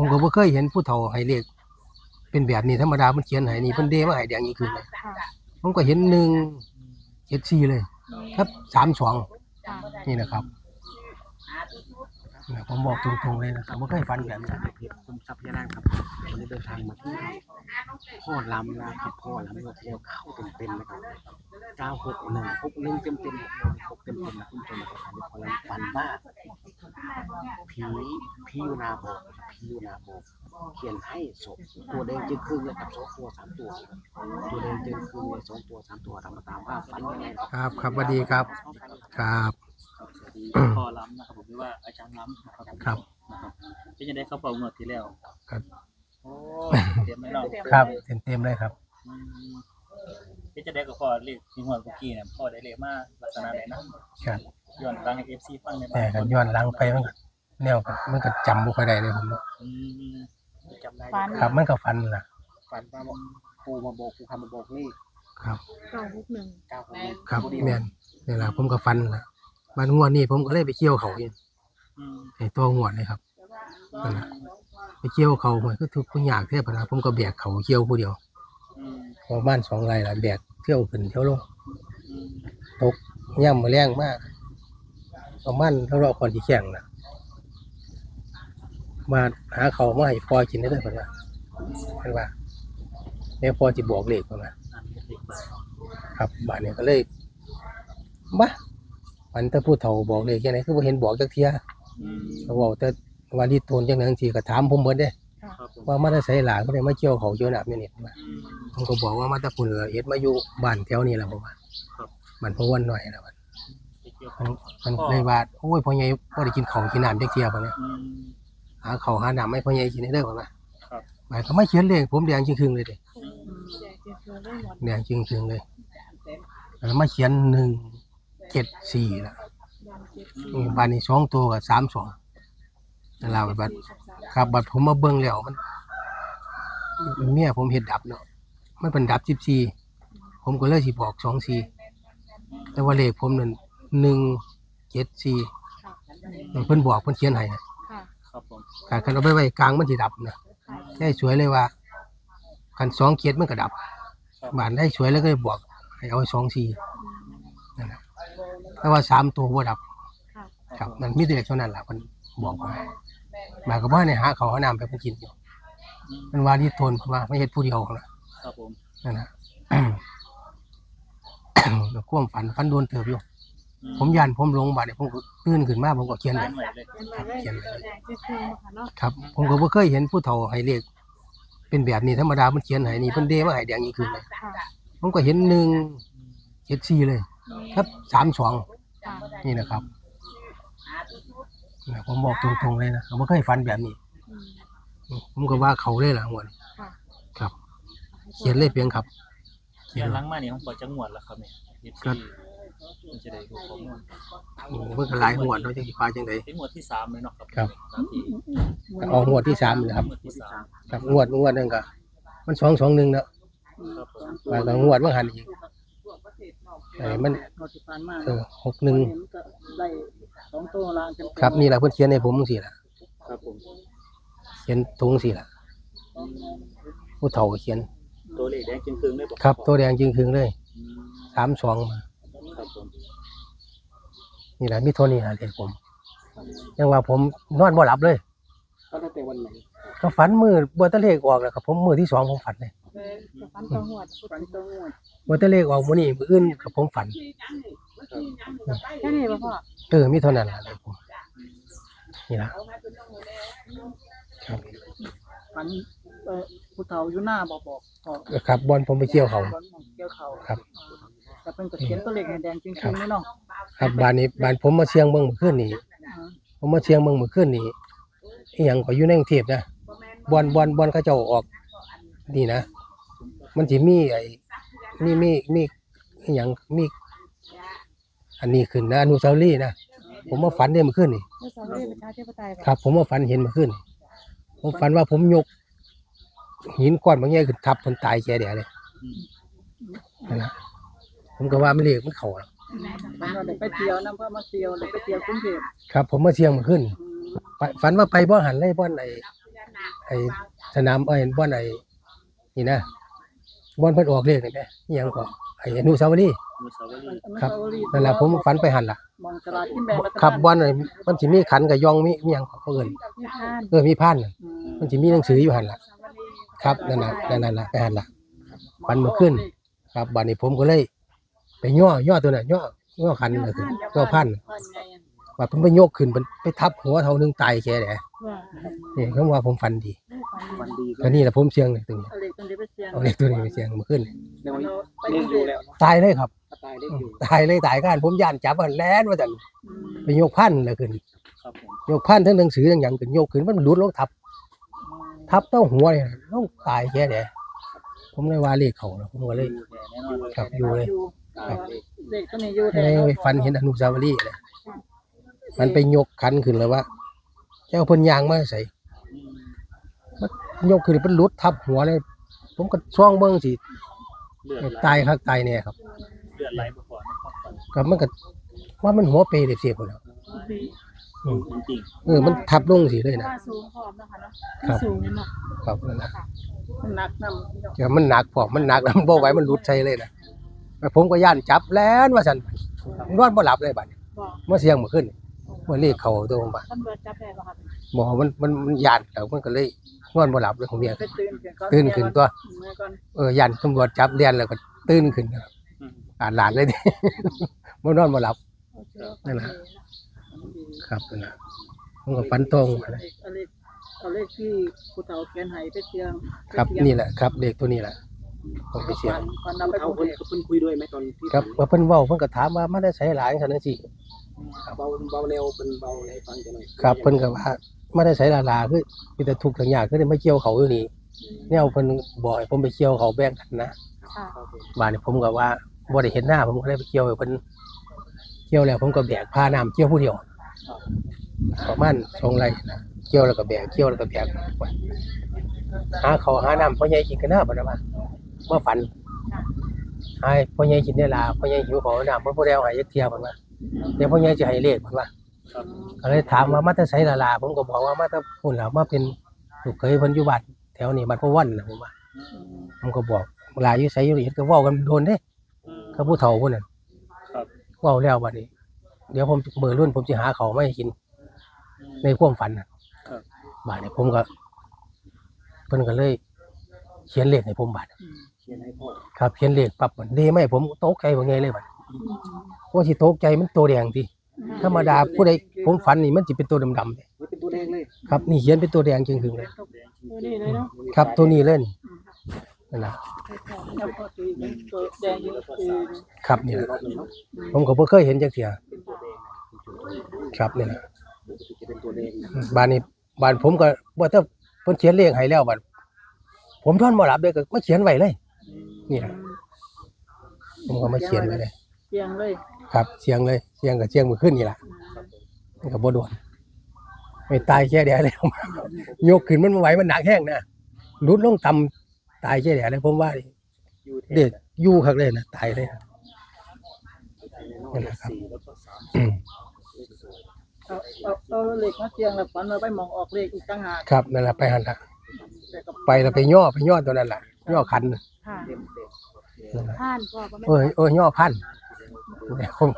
ผมก็บ่เคยเห็นผู้เฒ่าให้เลขเป็นแบบนี้ธรรมดามันเขียนให้นี่เพิ่นเดมาให้แดงอีกคืนเลยค่ะผมก็เห็น1 7 4เลยครับ3 2ค่ะนี่นะครับเนี่ยผมบอกตรงๆเลยนะครับบ่เคยฝันแบบนี้ เพจคุมทรัพยานางครับวันนี้เดินทางมาที่พ่อลำนะครับพ่อลำงวดที่แล้วเข้าเต็มๆนะครับเก้าหกหนึ่งหกหนึ่งเต็มเต็มหกเต็มเต็มนะคุณผู้ชมนะครับอันนี้พ่อลำฝันว่าผี พี่ยูนาบอกพี่ยูนาบอกเขียนให้ศพตัวแดงจึงครึ่งเลยครับสองตัวสามตัวตัวแดงจึงครึ่งเลยสองตัวสามตัวตามมาตามว่าฝันยังไงครับครับสวัสดีครับ ครับสวัสดีพ่อล้ำนะครับผมเรียกว่าอาจารย์ล้ำนะครับผมครับนะครับเป็นยังไงครับผมงวดที่แล้วครับโอ้เตรียมไม่รอดครับเต็มๆเลยครับอืมเป็นจะได้กับพ่อเลขที่หัวกุกกี้เนี่ยพ่อได้เลขมาลักษณะไหนนะครับย้อนฟังให้เอฟซีฟังในแต่กันย้อนหลังไปมันก็ แนวก็มันก็จำบ่ค่อยได้เลยผมเนาะอืมจำได้ฝัน ครับมันก็ฝันล่ะ ฝันว่าบอกปูมาบอกปูคำมาบอกเลขครับ เก้าหกหนึ่งเก้าหกหนึ่งครับแม่นนี่ล่ะผมก็ฝันล่ะบัดงวดนี้ผมก็เลยไปเกี่ยวเขาอีกอืมไอ้ตัวงวดเลยครับนั่นน่ะไปเกี่ยวเขาหวยคือทุกข์ยากแท้พะนะผมก็แบกเขาเกี่ยวผู้เดียวอืมประมาณ2ไร่ล่ะแบกเที่ยวขึ้นเที่ยวลงอืมตกย่ำมาแรงมากประมาณเท่าเราคนที่แข่งน่ะ มาหาเขาวมาให้พอกินได้เลยเพิ่นว่าเพิ่นว่าแม่พอสิบอกเลขเพิ่นว่าอ่านเป็นเลขไปครับบ้านนี้ก็เลยมามันแต่ผู้เฒ่าบอกเลขจังไดคือบ่เห็นบอกจักเที่ยอืมเขาบอกแต่ว่าที่โทนจังนั้นทีก็ถามผมเบิดเด้ครับผมว่ามาแต่ไสหลานก็ได้มาเกี่ยวเขาเกี่ยวน้ำอยู่นี่ว่าอืมผมก็บอกว่ามาแต่พุ่นเหลือเฮ็ดมาอยู่บ้านแถวนี้ล่ะผมว่าครับมันพวันหน่อยล่ะมันไปเกี่ยวมันมันเลยว่าโอ้ยพ่อใหญ่บ่ได้กินข้าวกินน้ำจักเที่ยพุ่นเนี่ยอืม หาข้าวหาน้ำให้พ่อใหญ่กินให้เด้อพุ่นว่าหมายก็มาเขียนเลขผมแดงจึงครึ่งเลยเด้อืมแดงเจ็ดตัวได้หมดแดงจึงครึ่งเลยแล้วมาเขียน174ล่ะแดงเจ็ดนี่บ้านนี้สองตัวกับสามสองนั่นล่ะบัดสี่กับสามครับบัดผมมาเบิ่งแล้วมันเมียผมเห็ดดับเนาะมันเป็นดับสิบสี่ผมก็เลยสิบอกสองสี่แต่ว่าเลขผมนั่นหนึ่งเจ็ดสี่ค่ะเพิ่นบอกเพิ่นเขียนให้นะ ค่ะครับผมแต่คันเอาไปไว้กลางมันสิดับนะค่ะได้สวยเลยว่าคันสองเจ็ดมันก็ดับ บานได้สวยแล้วก็เลยบอกให้เอาสองสี่นั่นแหละแต่ว่าสามตัวบ่ดับค่ะครับมันมีแต่เลขเท่านั้นแหละมันบอกมาหมายก็ว่าเนี่ยหาเขาวหาน้ำไปเพิ่นกินอยู่อืมมันว่าที่ทนเพราะว่าไม่เฮ็ดผู้เดียวนะครับผมนั่นนะแล้วความฝันฝันโดนเติบอยู่อื ผมยันผมลงบาดเนี่ยผมก็ตื่นขึ้นมาผมก็เขียนเขีเลยนไว้เลยเขียนไว้เลยแดงเจ็ดตัวค่ะเนาะครับ ผมก็บ่เคยเห็นผู้เฒ่าให้เลขเป็นแบบนี้ธรรมดามันเขียนให้นี่เพิ่นเดมาให้แดงอีกคืนเลยค่ะผมก็เห็นหนึ่งเจ็ดสี่เลยอืมครับสามสองค่ะนี่นะครับนะผมบอกตรงๆเลยนะผมบ่เคยฝันแบบนี้อืมผมก็ว่าเขาเลยล่ะหมดค่ะครับ เขียนเลยเพียงครับเขียนหลังมานี่ของปอจังหวัดแล้วครับเนี่ยเอฟก็ซี มันจะได้ดูข้อมูลโอ้เพิ่นก็หลายงวดเนาะจังสิว่าจังไดเป็นงวดที่สามเลยเนาะครับครับตามที่ก็ออกงวดที่สามนี่แหละครับงวดที่สามครับงวดงวดนึงก็มันสองสองหนึ่งเนาะครับผมแล้วก็งวดมันหันอีกไอ้มันงวดที่ผ่านมาเออหกหนึ่งเห็นก็ได้สองตัวล่างกันครับนี่แหละเพิ่นเขียนให้ผมจังซี่ล่ะครับผมเขียนถุงสิล่ะผู้เฒ่าก็เขียนตัวเลขแดงจึงครึ่งเลยบอกครับ ตัวแดงจึงคืงเลยอืม สามสองมาครับผม นี่แหละมีเท่านี้ล่ะเลขผมยังว่าผมนอนบ่หลับเลย ก็ตั้งแต่วันไหนก็ฝันมือบ่แตะเลขออกแล้วครับผมมือที่สองผมฝันเลยเออจะฟันตัวหัวดฝันตัวงวดบ่แตะเลขออกมื้อนี้มื้ออื่นกับผมฝันแค่นี้ป่ะพ่อเออมีเท่านั้นล่ะเลขผมนี่ล่ะครับฝันเอ่อผู้เฒ่าอยู่หน้าบอกบอกบอกครับบอลผมไปเที่ยวเขาบอลของเกี่ยวเขาครับ แต่เป็นก็เขียนตัวเลขให้แดงจริงๆนี่เนาะครับบ้านนี้บ้านผมมาเชียงเมืองเมื่อคืนนี้อ่าผมมาเชียงเมืองเมื่อคืนนี้อีหยังก็อยู่ในกรุงเทพนะบอลบอลบอลเขาเจ้าออก นี่นะ มันสิมีไอ้มีมีมีอีหยังมี อันนี้ขึ้นนะอนุสาวรีย์นะผมมาฝันได้เมื่อคืนนี่เมื่อสองเรียนประชาธิปไตยครับ ผมมาฝันเห็นเมื่อคืนนี่ผมฝันว่าผมยก หินก้อนบางอย่างขึ้นทับคนตายแก่เดียวเลยนั่นนะ ผมก็ว่าไม่เรียกมันเขาอะฝันว่าได้ไปเที่ยวนํเพื่อมาเที่ยวได้ไปเที่ยวกรุงเทพครับ ผมมาเชียงเมื่อคืนอืมไปฝันว่าไปบ่อหันเลยบ่อนไอ้ไอ้สนามไอ้บ่อนไอ้นี่นะบ่อนเพิ่นออกเลขนี่แหละอิหยังก็ไอ้อนุสาวรีย์มีสาวรีครับนั่นแหละผมฝันไปหันล่ะมองสลากกินแบ่งรัฐบาลครับบ่อนไอ้มันสิมีขันกับยองมีมีหยังเขาเอิ้นมีพานเออมีพานน่ะอืมมันสิมีหนังสืออยู่หันล่ะ ครับนั่นน่ะนั่นน่ะไปหันล่ะฝันเมื่อคืนครับบัดนี้ผมก็เลย ไปย่อย่อตัวน่ะย่อย่อขันน่ะคือย่อพันพันไงอะว่าเพิ่นไปโยกขึ้นเพิ่นไปทับหัวเท่านึงตายแค่แหละว่านี่คำว่าผมฝันดีฝันดีก็ก็นี่แหละผมเสียงเลยตรงนี้เอาเลขตัวนี้ไปเสี่ยงเอาเลขตัวนี้ไปเสียงเมื่อคืนเรียกว่าเอาไปเลขอยู่แล้วตายเลยครับตายเลขอยู่ตายเลยตายกันผมย่านจับมันแล่นว่าซั่นอืมไปโยกพันเลยขึ้นครับผมโยกพันทั้งหนังสือทั้งหยังขึ้นโยกขึ้นมันหลุดลงทับ ทับเต้าหัวเนี่ยต้องตายแค่แหละผมเลยว่าเลขเขาแล้วผมก็เลยอยู่แน่นอนครับอยู่เลยอยู่ตาย เลขเลขตัวนี้อยู่ให้ไปฟันเห็นอนุสาวรีย์เลยมันไปยกคันขึ้นเลยว่าเจ้าเพิ่นยางมาใส่อืมยกขึ้นเป็นหลุดทับหัวเลย ผมก็ช่องเบิ่งสิเลือดไหลตายคักตายแน่ครับเลือดไหลบ่พอในความฝันก็มันก็ว่ามันหัวเปรย์เสียพุ่นแล้วอืมจริงเออมันทับลงสิเลยนะว่าสูงพร้อมนะคะเนาะครับสูงนี่เนาะครับนั่นนะมันหนักนำพี่น้องแต่มันหนักพอมันหนักแล้วมันบ่ไหวมันหลุดใส่เลยนะแล้ว ผมก็ย่านจับแล้วว่าซั่นนอนบ่หลับเลยบัดนี้บอกเมื่อเสียงเมื่อคืนเมื่อเลขเขาตัวผมว่าตำรวจจับได้ป่ะครับหมอมันมันมันย่านแล้วมันก็เลยนอนบ่หลับเลยของเมีย ไปตื่นขึ้นก่อนตื่นขึ้นตัว เมื่อก่อนเออย่านตำรวจจับเรียนแล้วก็ตื่นขึ้นครับๆอืม อ่านหลานเลยดิบ่นอนบ่หลับ โอเคนั่นน่ะครับนั่นน่ะผมก็ฝันตรงมาเลยเอาเลขเอาเลขที่ผู้เฒ่าเขียนให้ไปเสี่ยงครับนี่แหละครับเลขตัวนี้แหละ ผมไปเสียงก่อนนำไปเอากรุงเพิ่นเทพเพิ่นคุยด้วยไหมตอนที่ครับว่าเพิ่นเว้าเพิ่นก็ถามว่ามาได้ใช้หลายซั่นจังซี่เบาเบาแนวเป็นเบาให้ฟังจังหน่อยครับเพิ่นก็ว่ามาได้ใช้ลาลาคือมีแต่ทุกข์ทั้งยากคือได้มาเกี่ยวเขาอยู่นี่แนวเพิ่นบอกให้ผมไปเกี่ยวเขาแบ่งกันนะค่ะครับผมบ้านนี้ผมก็ว่าบ่ได้เห็นหน้าผมก็เลยไปเกี่ยวให้เพิ่นเกี่ยวแล้วผมก็แบกพาน้ำเกี่ยวผู้เดียวประมาณสองไร่นะเกี่ยวแล้วก็แบกเกี่ยวแล้วก็แบกไปหาเขาวหาน้ำพ่อใหญ่กินกันหน้าบ่ได้ว่า เมื่อฝันหายพ่อใหญ่กินได้ลาพ่อใหญ่หิวของน้ำเพิ่นบ่ได้เอาให้ยักเที่ยเพิ่นว่าเดี๋ยวพ่อใหญ่จะให้เลขเพิ่นว่าครับก็เลยถามว่ามาแต่ไสลาลาผมก็บอกว่ามาแต่พุ่นล่ะมาเป็นลูกเคยเพิ่นอยู่บ้านแถวนี้บ้านพ่อวันน่ะผมว่าผมก็บอกลาอยู่ไสอยู่นี่ก็เว้ากันโดนเด้อืมกับผู้เฒ่าพุ่นน่ะครับเว้าแล้วบัดนี้ เดี๋ยวผมมื้อรุ่นผมสิหาข้าวมาให้กิน ในความฝันน่ะครับบัดนี้ผมก็เพิ่นก็เลย เขียนเลขให้ผมบัดเขียนให้พ่อครับเขียนเลขปั๊บบัดเดมาให้ผมตกใจบ่ไงเลยบัดว่าสิตกใจมันตัวแดงติธรรมดาผู้ใดผมฝันนี่มันสิเป็นตัวดำๆเด้นี่เป็นตัวแดงเลยครับนี่เขียนเป็นตัวแดงจริงๆเลยดูนี่เลยเนาะครับตัวนี้เลยนี่นั่นน่ะแล้วก็คือเป็นตัวแดงอยู่คือครับนี่แหละรอบนี้เนาะผมก็บ่เคยเห็นจักเที่ยครับนี่แหละจะเป็นตัวแดงบ้านนี้บ้านผมก็บ่ถ้าเพิ่นเขียนเลขให้แล้วบัด ผมทนบ่หลับเลยก็มาเขียนไว้เลย นี่ล่ะผมก็มาเขียนไว้เลย เสียงเลยครับเสียงเลยเสียงก็เสียงมื้อคืนนี่ล่ะมันก็บ่โดนไม่ตายแค่เดียวแล้วยกขึ้นมันบ่ไหวมันหนักแห้งนะหลุดลงต่ำตายแค่เดียวเลยผมว่านี่อยู่เทเด็ดอยู่คักเลยนะตายเลยนะนั่นแหละครับสี่แล้วก็สามอืมเอาเอาเอาเลขมาเสียงแล้วฝันว่าไปมองออกเลขอีกต่างหากครับนั่นล่ะไปหั่นล่ะแต่ก็ ไปแล้วไปย่อไปย่อตัวนั้นล่ะย่อคันน่ะค่ะเต็มเต็มนั่นล่ะผ่านพ่อบ่แม่นเอ้ยเอ้ยย่อพันผม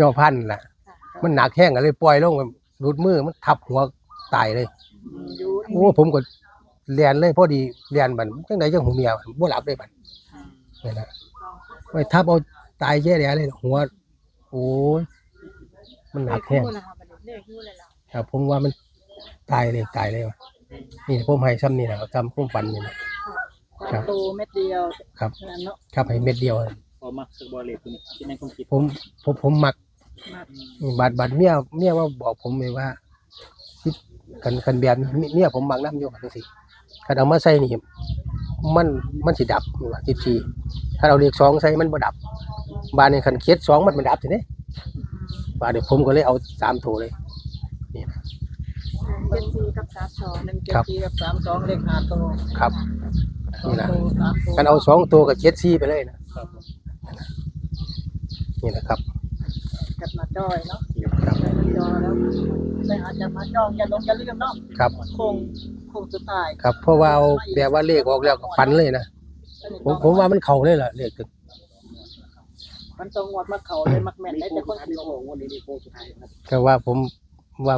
ย่อพันล่ะมันหนักแห้งก็เลยปล่อยลงรุดมือมันทับหัวตายเลยอยู่โอ้ผมก็เรียนเลยพอดีเรียนบัดจังไดจังหูเมียบ่หลับเลยบัดนี่นะไปทับเอาตายแย่แเลยหัว โอ้ยมันหนักแห้งเลขคู่นะคะบัดนี้เลขคู่เลยล่ะครับผมว่ามันตายเลยตายเลยว่ะ นี่ผมให้ซ้ำนี่นะครับซ้ำผมฟันนี่นะ ครับโตเม็ดเดียวครับ นั่นเนาะครับให้เม็ดเดียว พอมักสักบ่เลขตัวนี้ที่ในความคิดผมผมผมมักมากบาดบาดเมียเมียว่าบอกผมเลยว่าคิดคันคันแบบนี้เมียผมมักน้ำอยู่จังซี่คันเอามาใส่นี่มันมันสิดับว่า14ถ้าเอาเลขสองใส่มันบ่ดับ บาดนี้คันเคียดสองมันมันดับสิเด้บาดนี้ผมก็เลยเอาสามตัวเลยนี่นะ เจ็ดสี่กับสามสองหนึ่งเจ็ดครับสี่กับสามสองเลขหาตัวครับสองนี่นะตัวสามตัวคันเอาสองตัวกับเจ็ดสี่ไปเลยนะครับผมนี่นะครับกับหน้าจอยเนาะครับหน้าจอแล้วแต่อาจจะมาจองอย่าลงอย่าลืมเนาะครับคงคงสุดท้ายครับเพราะว่าเอาแบบว่าเลขออกแล้วก็ฝันเลยนะผมผมว่ามันเข้าเลยล่ะเลขตึกมันต้องงวดมาเขาเลยมักแม่นได้แต่คนสิลงวันนี้นี่โค้งสุดท้ายครับก็ว่าผมว่า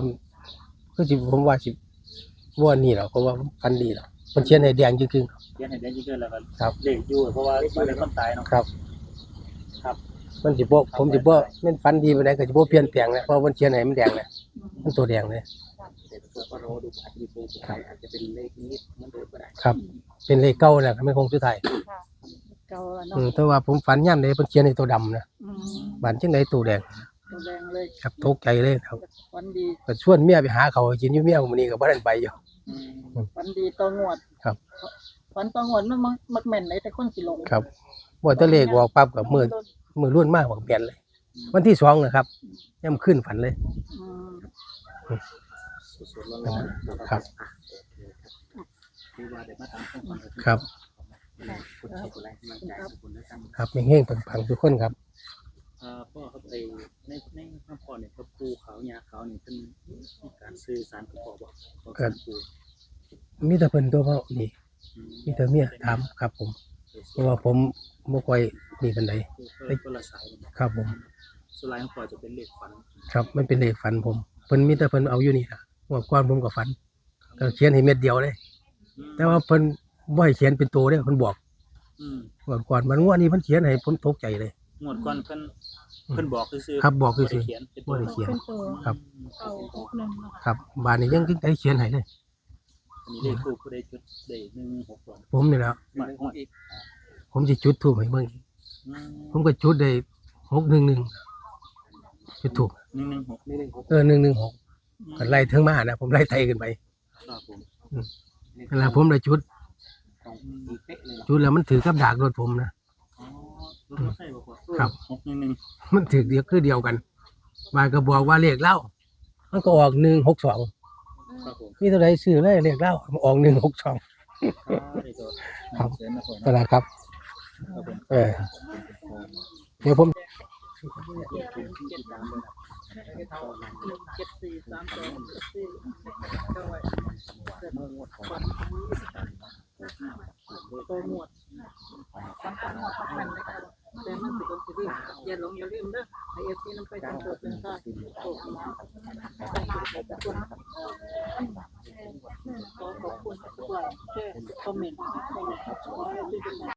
คือสิผมว่าสิบ่นี่หรอกเพราะว่าฝันดีหรอกมันเขียนให้แดงจริงเขียนให้ได้ยิ่งขึ้นแล้วก็ครับ เลขอยู่เพราะว่าอยู่ในคนตายเนาะๆครับ มันสิบ่ผมสิบ่แม่นฝันดีปานใดก็สิบ่เปลี่ยนแปลงนะเพราะมันเขียนให้มันแดงนะมันตัวแดงเลยแต่ถ้าก็รอดูอาจจะมีโค้งสุดท้ายอาจจะเป็นเลขนี้เหมันเดิมก็ได้ครับ เป็นเลขเก่าแหละไม่คงสุดท้ายเก่าแล้วอืเนาะมแต่ว่าผมฝันย่ำใดเพิ่นเขียนให้ตัวดำนะอืมบ้านจังไดตัวแดง ตัวแดงเลยครับตกใจเลยครับวันดีก็ชวนเมียไปหาเขาวให้กินอยู่เมียผมอนี้ก็บ่ได้ไปอยู่วันดีตัวงวดครับวันตัวงวดมันมักแม่นได้แต่คนสิลงครับบ่แตะเลขออกปั๊บก็มือมือรุ่นมากบอกเปลี่ยนเลย วันที่สองนะครับย่ำขึ้นฝันเลยอืมสดๆร้อนๆครับอะโอเคครับคือว่าเดี๋ยวมาตามข้อความกันครับคนที่กดไลค์กำลังใจทุกคนด้วยกันครับเฮงๆปังๆทุกคนครับเอ่อ พ่อครับไอ้ในในข้างพ่อเนี่ยพระปูเขายาเขาเนี่ยเป็นมีการสื่อสารกับพ่อบอกบอกสารปูมีแต่เพิ่นตัวเฮานี่อืมมีแต่เมียถามครับ ผม เพราะว่าผมบ่ค่อยมีปานใดคือคนละสายกันบอกครับผมส่วนลายของพ่อจะเป็นเลขฝัน ครับมันเป็นเลขฝันผมเพิ่นมีแต่เพิ่นเอาอยู่นี่ล่ะงวดก่อนผมก็ฝันก็เขียนให้เม็ดเดียวเลยอืมแต่ว่าเพิ่นบ่ให้เขียนเป็นตัวเด้อเพิ่นบอกอืมงวดก่อนมันงวดนี้เพิ่นเขียนให้ผมตกใจเลย งวดก่อนเพิ่นเพิ่นบอกซื่อๆครับบอกซื่อๆบ่ได้เขียนเป็นบ่ได้เขียน เป็นตัวครับเก่าหกหนึ่งเนาะครับบ้านนี้ยังได้เขียนให้เลย อันนี้เลขคู่ผู้ใดจุดได้หนึ่งหกสองผมนี่แหล้วหนึ่งหกอีกผมสิจุดธูปให้เบิ่งอีกอืมผมก็จุดได้611จุดธูปหนึ่งหนึ่งหกหนึ่งหนึ่งหกเออ116ก็ไล่ถึงมานะผมไล่ไทยขึ้นไปครับผมเวลาผมได้จุดของอีกเป๊ะเลยเหรอจุดแล้วมันถือกับดากรถผมนะอ๋อ รถรถไฟบอกว่าครับ หกหนึ่งหนึ่งมันถือเดียวคือเดียวกันบ้านก็บอกว่าเลขเล่ามันก็ออก162ครับผมมีเท่าไหร่ซื้อเลยเลขเล่าออก162อ่าได้ตัวครับเชิญนะผมนั่นแหละครับ ครับผม เออเดี๋ยวผมติดตามเลยนะหนึ่ง เจ็ดสี่สามสองเจ็ดสี่เก้าไว้เกิดเมื่องวดของตัวงวดฟันตัวงวดมักแม่นได้ครับแต่มันสิคนสิลืมอย่าหลงอย่าลืมเด้อให้เอฟซีนำไปทำตัวเป็นค่าโชคดีต้องขอบคุณขอขอบคุณทุกไลค์แชร์คอมเมนต์